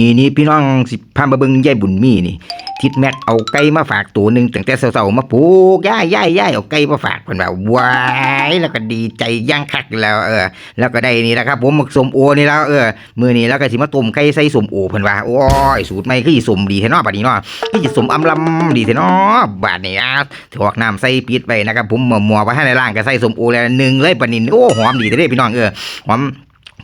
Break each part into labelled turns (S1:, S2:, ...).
S1: นี่นี่พี่น้องสิพามาเบิ่งยายบุญมีนี่ ทิดแม็กเอาไก่มาฝากตัวหนึ่งตั้งแต่เช้าๆมาปลูกย่ายย่ายย่ายเอาไก่มาฝากเพิ่นว่าว้ายแล้วก็ดีใจย่างคักแล้วเออ แล้วก็ได้นี่แหละครับ ผมมักสมโอนี่แล้วเออมื้อนี้แล้วก็สิมาต้มไก่ใส่สมโอเพิ่นว่าโอ้ยสูตรใหม่คือสิสมดีแท้เนาะบัดนี้เนาะคือสิสมอำลำดีแท้เนาะบัดนี้อะถอกน้ำใส่ปิดไว้นะครับ ผมหมัวๆไว้ให้ในร่างก็ใส่สมโอแล้วหนึ่งเลยบัดนี้โอ้หอมดีแท้เด้พี่น้องเออหอม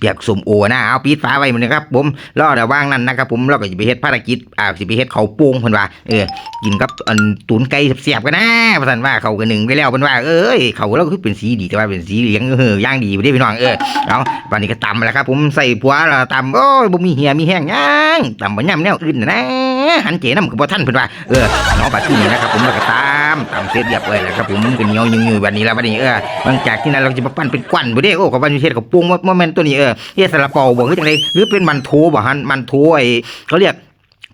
S1: เปียกสมโอนะเอาปิดฝาไว้มันนะครับผมรอแต่ว่างนั้นนะครับผมเราก็จะไปเฮ็ดภารกิจอ่าสิไปเฮ็ดเขาโป่งเพิ่นว่าเออกินกับอันตุนไก่เสียบๆกันนะว่าซั่นว่าเขาก็หนึ่งไปแล้วเพิ่นว่าเอ้ยเขาเราคือเป็นสีดีแต่ว่าเป็นสีเหลืองเออย่างดีบ่ได้พี่น้องเออเอาวันนี้ก็ตำแล้วครับผมใส่ผัวแล้วตำโอ้ยบ่มีเหี่ยมีแห้งหยังตำบ่ย่ำแนวอื่นนะหันเจนำก็บ่ทันเพิ่นว่าเออเนาะบัดนี้นะครับผมแล้วก็ตำตำเสร็จเรียบร้อยแล้วครับผมก็เหนียวยืงๆแบบนี้แล้วบัดนี้เออหลังจากที่นั้นเราจะมาปั้นเป็นกวนบ่ได้โอ้ก็ว่าสิเฮ็ดกับปุ้งบ่แม่นตัวนี้เออเฮ็ดซาลาเปาบ่คือจังไรหรือเป็นมันโถบ่ฮันมันโถไอ้เขาเรียก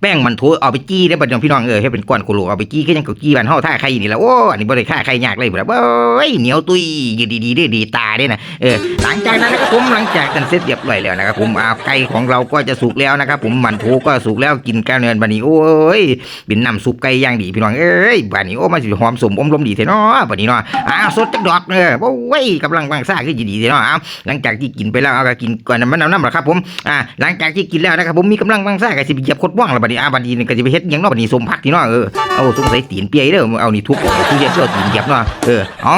S1: แป้งมันโถเอาไปจี้ได้บัดนี้พี่น้องเออให้เป็นก้อนกุโลเอาไปจี้คือจังก็จี้บ้านเฮาท่าไข่นี่แหละโอ้อันนี้บ่ได้ค่าไข่ยากเลยบ่ล่ะเอ้ยเหนียวตุ้ยอยู่ดีๆเด้ดีตาเด้นะเออหลังจากนั้นนะครับผมหลังจากนั้นเสร็จเรียบร้อยแล้วนะครับผมเอาไก่ของเราก็จะสุกแล้วนะครับผมมันโถก็สุกแล้วกินกันเนินบัดนี้โอ้ยเป็นน้ำซุปไก่ย่างดีพี่น้องเอ้ยบัดนี้โอ้มันสิหอมสมอมลมดีแท้เนาะบัดนี้เนาะอ้าวสดจักดอกเออโอ้ยกำลังวางซ่าคือดีๆแท้เนาะเอาหลังจากที่กินไปแล้วเอาก็กินก่อนมันน้ำน้ำล่ะครับผมอ่าหลังจากที่กินแล้วนะครับผมมีกำลังบางซ่าก็สิไปเหยียบคดว่างแล้วบัดนี้อ่าบัดนี้นี่ก็จะไปเฮ็ดหยังเนาะบัดนี้สมพักที่เนาะเออเอาสงสัยตีนเปียเด้อเอานี่ทุบออกทุบเยียบเสื้อตีนเหยียบเนาะเออเอา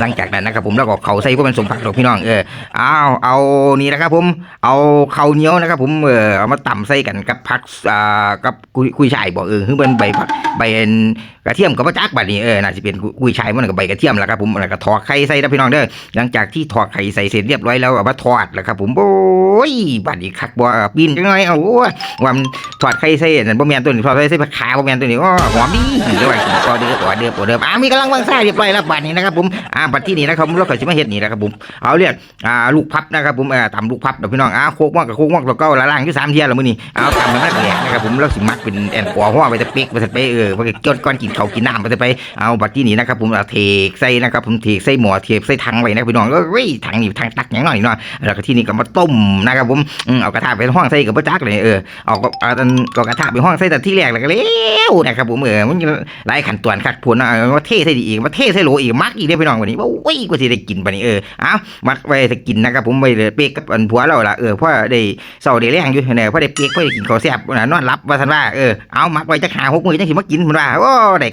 S1: หลังจากนั้นนะครับผมแล้วก็เขาใส่พวกมันสมผักดอกพี่น้องเออเอาเอานี่นะครับผมเอาเข้าเหนียวนะครับผมเออเอามาตำใส่กันกับผักอ่ากับกุยกุยช่ายบอกเออคือเป็นใบผักใบกระเทียมกับมะจักบัดนี้เออน่าจะเป็นกุยช่ายมันกับใบกระเทียมแหละครับผมแล้วก็ทอดไข่ใส่นะพี่น้องเด้อหลังจากที่ทอดไข่ใส่เสร็จเรียบร้อยแล้วเอามาทอดแล้วครับผมโอ้ยบัดนี้คักบ่อะปีนจังหน่อยเอาว่ามันทอดไข่ใส่นั่นบ่แม่นตัวนี้ทอดไข่ใส่ผักขาบ่แม่นตัวนี้อ้อหอมดีเดี๋ยวไว้กินก็เด้อก็เด้อก็เด้ออ่ามีกำลังวางซ่าเรียบร้อยแล้วบัดนี้นะครับผมอ่าบัดที่นี้นะครับผมเราก็สิมาเฮ็ดนี่นะครับผมเอาเรียกอ่าลูกพับนะครับผมเอ่อตำลูกพับเด้อพี่น้องอ่าโคกม่วงกับโคกม่วงแล้วก็ละล่างอยู่สามเที่ยแล้วมื้อนี้เอาตำมันมาแหลกนะครับผมเราสิมักเป็นแอนกอฮอล์ไปต่เป๊กไปต่ไปเออเพราะก่อนก่อนกินข้าวกินน้ำไปต่ไปเอาบัดที่นี้นะครับผมเอาเทกใส่นะครับผมเทกใส่หม้อเทกใส่ถังไว้นะพี่น้องเอ้ยถังนี่ถังตักหยังหน่อยเนาะแล้วก็ที่นี่ก็มาต้มนะครับผมเอากระทะไปห้องใส่กับบ่จักเลยเออเอาก็เอาก็กระทะไปห้องใส่แต่ที่แรกแล้วก็แล้วนะครับผมเออมันหลายขั้นตอนคักผลนะเอามาเทใส่อีกมาเทใส่โหลอีกมักอีกเด้พี่น้องวันนี้ว่าโอ้ยกว่าสิได้กินปะนี่เออเอามักไว้ถ้ากินนะครับผมไปเลยเป๊กกับอันผัวเราล่ะเออเพราะได้เศร้าได้แรงอยู่เนี่ยเพราะได้เป๊กเพราะได้กินข้าวแซ่บนอนรับว่าทันว่าเออเอามักไว้จะหาหกมื้อจังสิมากินมันว่าโอ้ได้